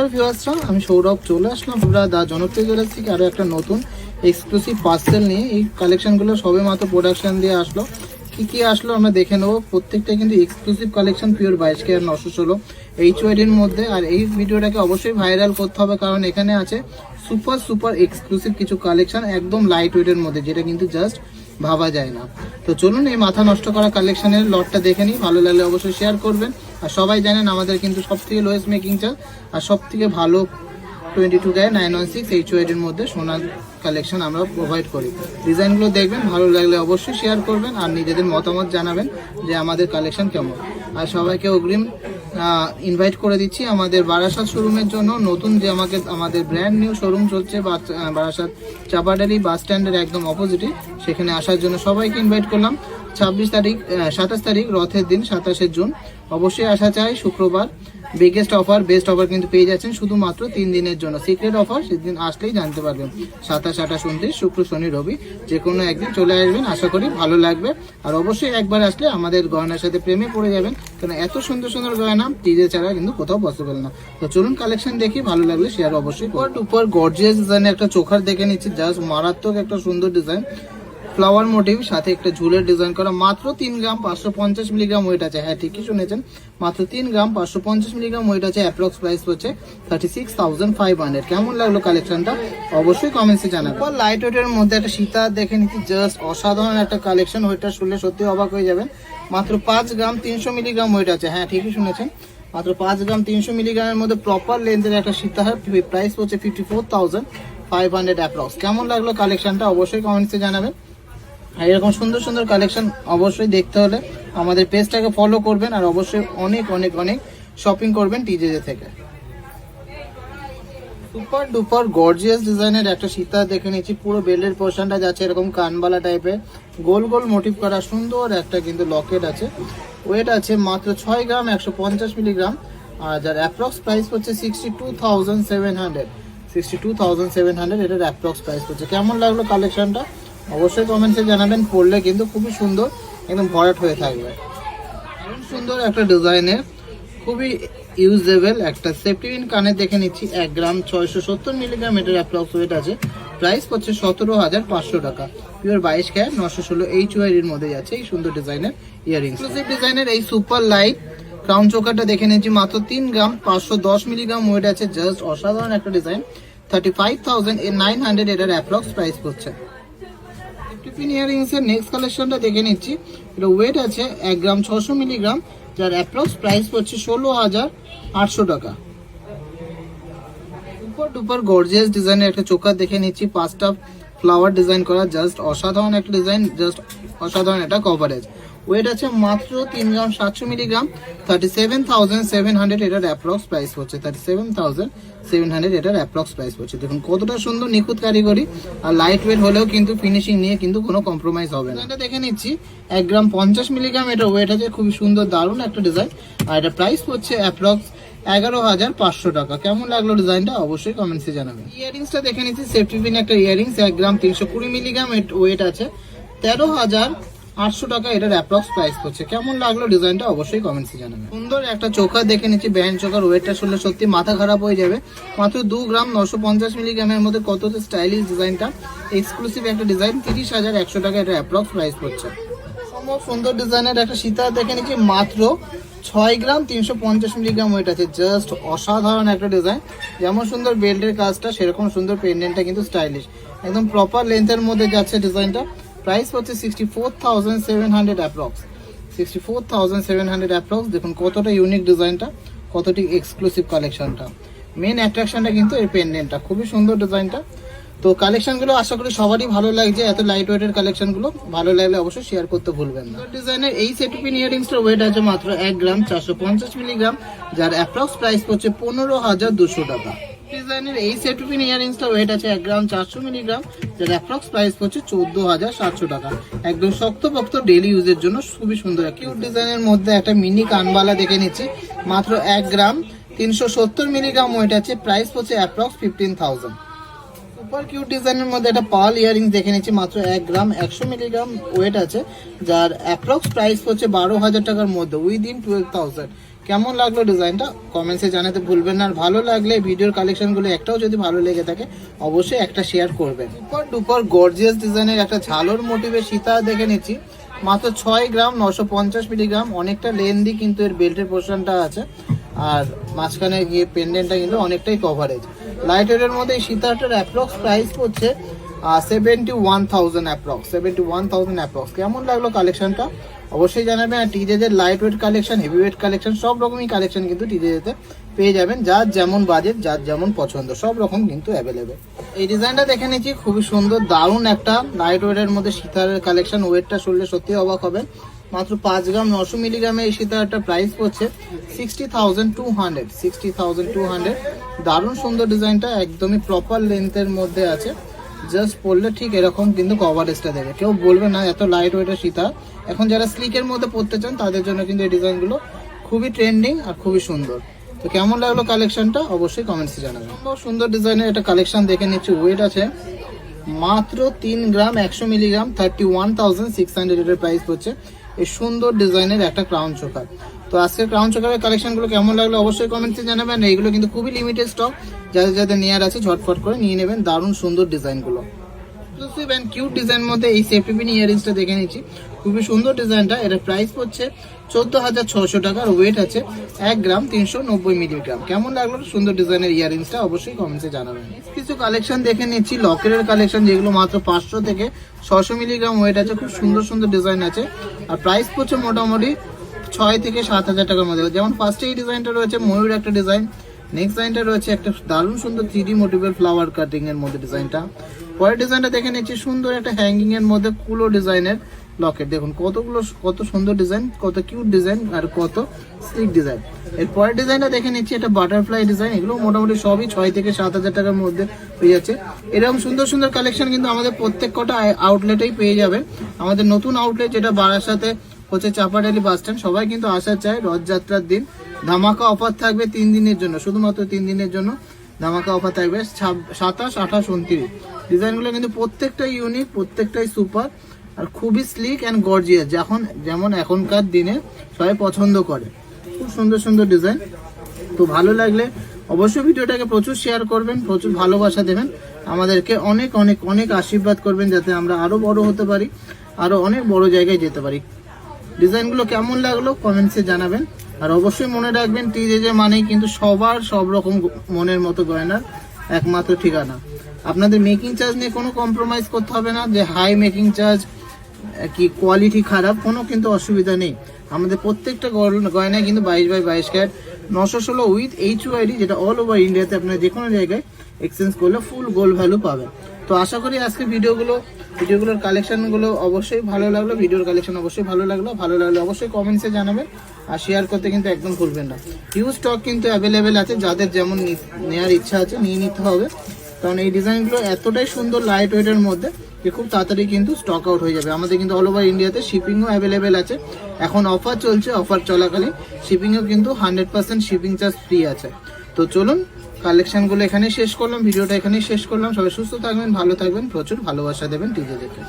নমস্কার ভিউয়ার্সরা আমি সৌরভ, চলে আসলাম আমরা দা জনপ্রিয় জুয়েলার্স থেকে আরও একটা নতুন এক্সক্লুসিভ পার্সেল নিয়ে। এই কালেকশনগুলো সবে মাত্র প্রোডাকশন দিয়ে আসলো। কি কি আসলো আমরা দেখে নেব। প্রত্যেকটা কিন্তু এক্সক্লুসিভ কালেকশন পিওর বাইশ কে আর নশো ষোলো এইচ ওয়াইডির মধ্যে। আর এই ভিডিওটাকে অবশ্যই ভাইরাল করতে হবে, কারণ এখানে আছে সুপার সুপার এক্সক্লুসিভ কিছু কালেকশন একদম লাইট ওয়েটের মধ্যে, যেটা কিন্তু জাস্ট ভাবা যায় না। তো চলুন এই মাথা নষ্ট করা কালেকশনের লটটা দেখে নিই, ভালো লাগলে অবশ্যই শেয়ার করবেন। আর সবাই জানেন আমাদের কিন্তু সব থেকে লোয়েস্ট মেকিং চার্জ আর সব থেকে ভালো টোয়েন্টি টু গায়ে নাইন ওয়ান সিক্স এইচ এর মধ্যে সোনার কালেকশন আমরা প্রোভাইড করি। ডিজাইনগুলো দেখবেন, ভালো লাগলে অবশ্যই শেয়ার করবেন আর নিজেদের মতামত জানাবেন যে আমাদের কালেকশন কেমন। আর সবাইকে অগ্রিম ইনভাইট করে দিচ্ছি আমাদের বারাসাত শোরুমের জন্য। নতুন যে আমাকে, আমাদের ব্র্যান্ড নিউ শোরুম চলছে বারাসাত চাপাডালি বাস স্ট্যান্ডের একদম অপোজিটে সেখানে আসার জন্য সবাইকে ইনভাইট করলাম। ছাব্বিশ তারিখ সাতাশ তারিখ, রথের দিন, সাতাশে জুন। অবশ্যই আসা চাই, শুক্রবার। বিগেস্ট অফার বেস্ট অফার কিন্তু পেয়ে যাচ্ছেন শুধুমাত্র তিন দিনের জন্য। সিক্রেট অফার সেদিন আসলেই জানতে পারবেন। সাতাশ, আঠাশ, উনত্রিশ, শুক্র, শনি, রবি, যে কোনো একদিন চলে আসবেন। আশা করি ভালো লাগবে। আর অবশ্যই একবার আসলে আমাদের গয়নার সাথে প্রেমে পড়ে যাবেন কারণ এত সুন্দর সুন্দর গয়না টিজে ছাড়া কিন্তু কোথাও পসিবল না। তো চলুন কালেকশন দেখি, ভালো লাগলে শেয়ার অবশ্যই উপর গর্জিয়াস ডিজাইনের একটা চোখার দেখে নিচ্ছি জাস্ট মারাত্মক একটা সুন্দর ডিজাইন ফ্লাওয়ার মোটিভ সাথে একটা ঝুলের ডিজাইন করা, মাত্র তিন গ্রাম পাঁচশো পঞ্চাশ মিলিগ্রাম ওয়েট আছে। হ্যাঁ ঠিকই শুনেছেন। মাত্র তিন গ্রাম পাঁচশো পঞ্চাশ মিলিগ্রাম ওয়েট আছে অ্যাপ্রক্স প্রাইস হচ্ছে thirty six thousand five hundred কেমন লাগল কালেকশনটা অবশ্যই কমেন্টসে জানাবেন। লাইট ওয়েটের মধ্যে একটা সীতা দেখে নিচ্ছি জাস্ট অসাধারণ একটা কালেকশন ওইটা শুনলে সত্যি অবাক হয়ে যাবেন। মাত্র পাঁচ গ্রাম তিনশো মিলিগ্রাম ওয়েট আছে। হ্যাঁ ঠিকই শুনেছেন। মাত্র পাঁচ গ্রাম তিনশো মিলিগ্রামের মধ্যে প্রপার লেন্থের একটা সীতাহার প্রাইস হচ্ছে fifty four thousand five hundred approx কেমন লাগল কালেকশনটা অবশ্যই কমেন্টসে জানাবেন। আর এরকম সুন্দর সুন্দর কালেকশন অবশ্যই দেখতে হলে আমাদের পেজটাকে ফলো করবেন আর অবশ্যই অনেক অনেক অনেক শপিং করবেন টিজেজে থেকে। সুপার ডুপার গর্জিয়াস ডিজাইনের একটা সীতা দেখে নিচ্ছি। পুরো বেল্টের পোর্শনটা যাচ্ছে এরকম কানবালা টাইপের গোল গোল মোটিভ করা সুন্দর একটা কিন্তু লকেট আছে। ওয়েট আছে মাত্র ছয় গ্রাম, একশো পঞ্চাশ মিলিগ্রাম আর যার অ্যাপ্রক্স প্রাইস হচ্ছে sixty two thousand seven hundred sixty two thousand seven hundred এটার অ্যাপ্রক্স প্রাইস হচ্ছে। কেমন লাগল কালেকশনটা অবশ্যই কমেন্টসে জানাবেন, পড়লে কিন্তু খুবই সুন্দর, একদম ভরাট হয়ে থাকবে। সুন্দর একটা ডিজাইনের, খুবই ইউজেবল একটা সেফটি পিন কানে দেখে নিচ্ছি, এক গ্রাম ছয়শো সত্তর মিলিগ্রাম এটার অ্যাপ্রক্স ওয়েট আছে প্রাইস পড়ছে সতেরো হাজার পাঁচশো টাকা। পিওর বাইশ ক্যার নশো ষোলো এইচ ওয়াইয়ের মধ্যে যাচ্ছে এই সুন্দর ডিজাইনের ইয়ারিং এক্সক্লুসিভ ডিজাইনের এই সুপার লাইট ক্রাউন চোকারটা দেখে নিচ্ছি, মাত্র তিন গ্রাম পাঁচশো দশ মিলিগ্রাম ওয়েট আছে জাস্ট অসাধারণ একটা ডিজাইন থার্টি ফাইভ থাউজেন্ড এ নাইন হান্ড্রেড এটার অ্যাপ্রক্স প্রাইস পড়ছে। টিফিন ইয়ারিংস এর নেক্সট কালেকশনটা দেখে নিচ্ছি। এটা ওয়েট আছে এক গ্রাম ছশো মিলিগ্রাম যার অ্যাপ্রক্স প্রাইস পড়ছে ষোলো হাজার আটশো টাকা। উপর ডুপার গর্জিয়াস ডিজাইনের একটা চোখা দেখে নিচ্ছি, পাঁচটা ফ্লাওয়ার ডিজাইন করা জাস্ট অসাধারণ একটা ডিজাইন জাস্ট অসাধারণ একটা কভারেজ ওয়েট আছে মাত্র তিন গ্রাম সাতশো milligram. Thirty seven thousand seven hundred এটার অ্যাপ্রক্স প্রাইস হচ্ছে thirty seven thousand seven hundred এটার অ্যাপ্রক্স প্রাইস হচ্ছে দেখুন, কতটা সুন্দর নিখুঁত কারিগরি আর লাইট ওয়েট হলেও কিন্তু ফিনিশিং নিয়ে কিন্তু কোনো কম্প্রোমাইজ হবে না। এটা দেখে নিচ্ছি, এক গ্রাম পঞ্চাশ মিলিগ্রাম এটা ওয়েট আছে, খুবই সুন্দর, দারুণ একটা ডিজাইন আর এটা প্রাইস হচ্ছে অ্যাপ্রক্স এগারো হাজার পাঁচশো টাকা। কেমন লাগল ডিজাইনটা অবশ্যই কমেন্টসে জানাবেন। ইয়ারিংসটা দেখে নিচ্ছি সেফটি পিন একটা ইয়ারিংস এক গ্রাম তিনশো কুড়ি মিলিগ্রাম ওয়েট আছে। তেরো হাজার আটশো টাকা এটার অ্যাপ্রক্স প্রাইস পড়ছে। কেমন লাগল ডিজাইনটা অবশ্যই কমেন্টসে জানাবেন। সুন্দর একটা চোখা দেখে নিচ্ছি ব্যান্ড চোখার ওয়েটটা শুনলে সত্যি মাথা খারাপ হয়ে যাবে। মাত্র দু গ্রাম নশো পঞ্চাশ মিলিগ্রামের মধ্যে কত স্টাইলিশ ডিজাইনটা এক্সক্লুসিভ একটা ডিজাইন তিরিশ হাজার একশো টাকা এটার অ্যাপ্রক্স প্রাইস সম্ভব সুন্দর ডিজাইনের একটা সীতা দেখে নিচ্ছি, মাত্র ছয় গ্রাম তিনশো পঞ্চাশ মিলিগ্রাম ওয়েট আছে। জাস্ট অসাধারণ একটা ডিজাইন যেমন সুন্দর বেল্টের কাজটা, সেরকম সুন্দর পেন্ডেন্টটা কিন্তু স্টাইলিশ একদম প্রপার লেন্থের মধ্যে যাচ্ছে ডিজাইনটা প্রাইস হচ্ছে sixty four thousand seven hundred approx sixty four thousand seven hundred approx দেখুন কতটা ইউনিক ডিজাইনটা কতটি এক্সক্লুসিভ কালেকশনটা মেন অ্যাট্রাকশনটা কিন্তু এই পেন্ডেন্টটা খুবই সুন্দর ডিজাইনটা তো কালেকশনগুলো আশা করি সবারই ভালো লাগছে, এত লাইট ওয়েটের কালেকশনগুলো ভালো লাগলে অবশ্যই শেয়ার করতে ভুলবেন না। ডিজাইনের এই সেটুপিন ইয়ারিংসটার ওয়েট আছে মাত্র এক গ্রাম, চারশো পঞ্চাশ মিলিগ্রাম যার অ্যাপ্রক্স প্রাইস পড়ছে পনেরো হাজার দুশো টাকা। ডিজাইনের এই সেটুপিন ইয়ারিংসটা ওয়েট আছে এক গ্রাম চারশো মিলিগ্রাম যার অ্যাপ্রক্স প্রাইস পড়ছে চোদ্দ হাজার সাতশো টাকা। একদম শক্তপোক্ত ডেলি ইউজের জন্য খুবই সুন্দর। কিউট ডিজাইনের মধ্যে একটা মিনি কানবালা দেখে নিচ্ছি, মাত্র এক গ্রাম, তিনশো সত্তর মিলিগ্রাম ওয়েট আছে প্রাইস পড়ছে approx fifteen thousand super cute ডিজাইনের মধ্যে একটা পাল ইয়ারিং দেখে নিচ্ছি, মাত্র এক গ্রাম, একশো মিলিগ্রাম ওয়েট আছে, যার অ্যাপ্রক্স প্রাইস হচ্ছে বারো হাজার টাকার মধ্যে উইদিন টুয়েলভ থাউজেন্ড কেমন লাগল ডিজাইনটা? কমেন্টসে জানাতে ভুলবেন না। আর ভালো লাগলে ভিডিওর কালেকশনগুলো একটাও যদি ভালো লেগে থাকে, অবশ্যই একটা শেয়ার করবেন। সুপার ডুপার গর্জিয়াস ডিজাইনের একটা ঝালোর মোটিভের সীতা দেখে নিচ্ছি। মাত্র ছয় গ্রাম, নশো পঞ্চাশ মিলিগ্রাম অনেকটা লেন্দি কিন্তু এর বেল্টের পোর্শনটা আছে। আর মাঝখানে গিয়ে পেন্ডেন্টটা কিন্তু অনেকটাই কভারেজ লাইট ওয়েটের মধ্যে এই সীতাটার অ্যাপ্রক্স প্রাইস পড়ছে seventy one thousand approx seventy one thousand approx কেমন লাগল কালেকশনটা অবশ্যই জানাবেন। আর টিজেদের light weight collection heavy weight collection সব রকমই কালেকশন কিন্তু টিজেতে পেয়ে যাবেন। যার যেমন বাজেট যার যেমন পছন্দ, সব রকম কিন্তু অ্যাভেলেবেল এই ডিজাইনটা দেখে নিচ্ছি, খুবই সুন্দর, দারুণ একটা লাইট ওয়েটের মধ্যে সীতারের কালেকশন ওয়েটটা শুনলে সত্যি অবাক হবেন। মাত্র পাঁচ গ্রাম, নশো মিলিগ্রামে এই সীতারটা প্রাইস পড়ছে sixty thousand two hundred sixty thousand two hundred দারুণ সুন্দর ডিজাইনটা একদমই প্রপার লেন্থের মধ্যে আছে। জাস্ট পরলে ঠিক এরকম কিন্তু কভারেজটা দেবে কেউ বলবে না, এত লাইট ওয়েটের সীতা। এখন যারা স্লিকের মধ্যে পড়তে চান, তাদের জন্য কিন্তু এই ডিজাইনগুলো খুবই ট্রেন্ডিং আর খুবই সুন্দর। তো কেমন লাগল কালেকশনটা অবশ্যই কমেন্টসে জানাবেন। সুন্দর ডিজাইনের একটা কালেকশন দেখে নিচ্ছি। ওয়েট আছে মাত্র তিন গ্রাম একশো milligram thirty one thousand six hundred price পড়ছে। এই সুন্দর ডিজাইনের একটা ক্রাউন চোকার। তো আজকে ক্রাউন চোকারের কালেকশনগুলো কেমন লাগল অবশ্যই কমেন্টসে জানাবেন। এইগুলো কিন্তু খুবই লিমিটেড স্টক যাদের যাদের নেওয়ার আছে ঝটফট করে নিয়ে নেবেন দারুণ সুন্দর ডিজাইনগুলো। এক্সক্লুসিভ কিউট ডিজাইন মধ্যে এই সেফটি পিন ইয়ারিংসটা দেখে নিচ্ছি। খুবই সুন্দর ডিজাইনটা এটা প্রাইস পড়ছে চোদ্দ হাজার ছশো টাকার ওয়েট আছে এক গ্রাম তিনশো নব্বই মিলিগ্রাম কেমন লাগল? সুন্দর ডিজাইনের ইয়ারিংসটা অবশ্যই কমেন্টসে জানাবেন। কিছু কালেকশন দেখে নিচ্ছি। লকেটের কালেকশন যেগুলো মাত্র পাঁচশো থেকে ছশো মিলিগ্রাম ওয়েট আছে। খুব সুন্দর সুন্দর ডিজাইন আছে। আর প্রাইস পড়ছে মোটামুটি ছয় থেকে সাত হাজার টাকার মধ্যে। যেমন ফার্স্টে এই ডিজাইনটা রয়েছে, ময়ূর একটা ডিজাইন নেক্সট ডিজাইনটা রয়েছে একটা দারুণ সুন্দর থ্রি মোটিভের ফ্লাওয়ার কাটিং এর মধ্যে ডিজাইনটা পরের ডিজাইনটা দেখে নিচ্ছি। সুন্দর একটা হ্যাঙ্গিং এর মধ্যে কুলো ডিজাইনের লকেট। দেখুন, কতগুলো কত সুন্দর ডিজাইন, কত কিউট ডিজাইন আর কত স্লিক ডিজাইন। এর পরের ডিজাইনটা দেখে নিচ্ছি, এটা বাটারফ্লাই ডিজাইন। এগুলো মোটামুটি সবই ছয় থেকে সাত হাজার টাকার মধ্যে পেয়ে যাচ্ছে। এরকম সুন্দর সুন্দর কালেকশন কিন্তু আমাদের প্রত্যেক কটা আউটলেটেই পেয়ে যাবে। আমাদের নতুন আউটলেট যেটা বারাসাতে হচ্ছে চাপাডালি বাস স্ট্যান্ড সবাই কিন্তু আসা চায় রথযাত্রার দিন। ধামাকা অফার থাকবে তিন দিনের জন্য, শুধুমাত্র তিন দিনের জন্য ধামাকা অফার থাকবে। সাতাশ, আঠাশ, উনত্রিশ। ডিজাইনগুলো কিন্তু প্রত্যেকটাই ইউনিক প্রত্যেকটাই সুপার আর খুবই স্লিক অ্যান্ড গর্জিয়াস যখন যেমন এখনকার দিনে সবাই পছন্দ করে। খুব সুন্দর সুন্দর ডিজাইন তো ভালো লাগলে অবশ্যই ভিডিওটাকে প্রচুর শেয়ার করবেন, প্রচুর ভালোবাসা দেবেন। আমাদেরকে অনেক অনেক অনেক আশীর্বাদ করবেন যাতে আমরা আরও বড় হতে পারি আরও অনেক বড় জায়গায় যেতে পারি। ডিজাইনগুলো কেমন লাগল কমেন্টসে জানাবেন। আর অবশ্যই মনে রাখবেন টিজেজে মানেই কিন্তু সবার সব রকম মনের মতো গয়নার একমাত্র ঠিকানা। আপনাদের মেকিং চার্জ নিয়ে কোনো কম্প্রোমাইজ করতে হবে না, যে হাই মেকিং চার্জ কি কোয়ালিটি খারাপ, কোনো কিন্তু অসুবিধা নেই। আমাদের প্রত্যেকটা গয়নায় কিন্তু বাইশ বাই বাইশ ক্যারেট। নশো ষোলো উইথ এইচ ওয়াইডি যেটা অল ওভার ইন্ডিয়াতে আপনারা যে কোনো জায়গায় এক্সচেঞ্জ করলে ফুল গোল্ড ভ্যালু পাবেন। তো আশা করি আজকে ভিডিওগুলো, ভিডিওগুলোর কালেকশনগুলো অবশ্যই ভালো লাগল। ভিডিওর কালেকশন অবশ্যই ভালো লাগল। ভালো লাগলে অবশ্যই কমেন্টসে জানাবেন আর শেয়ার করতে কিন্তু একদম ভুলবেন না। হিউজ স্টক কিন্তু অ্যাভেলেবেল আছে, যাদের যেমন নেওয়ার ইচ্ছা আছে, নিয়ে নিতে হবে। কারণ এই ডিজাইনগুলো এতটাই সুন্দর লাইট ওয়েটের মধ্যে যে খুব তাড়াতাড়ি কিন্তু স্টক আউট হয়ে যাবে। আমাদের কিন্তু অল ওভার ইন্ডিয়াতে শিপিংও অ্যাভেলেবেল আছে। এখন অফার চলছে অফার চলাকালীন শিপিংও কিন্তু hundred percent shipping charge free আছে। তো চলুন কালেকশনগুলো এখানে শেষ করলাম, ভিডিওটা এখানেই শেষ করলাম। সবাই সুস্থ থাকবেন, ভালো থাকবেন, প্রচুর ভালোবাসা দেবেন টিজে দেখে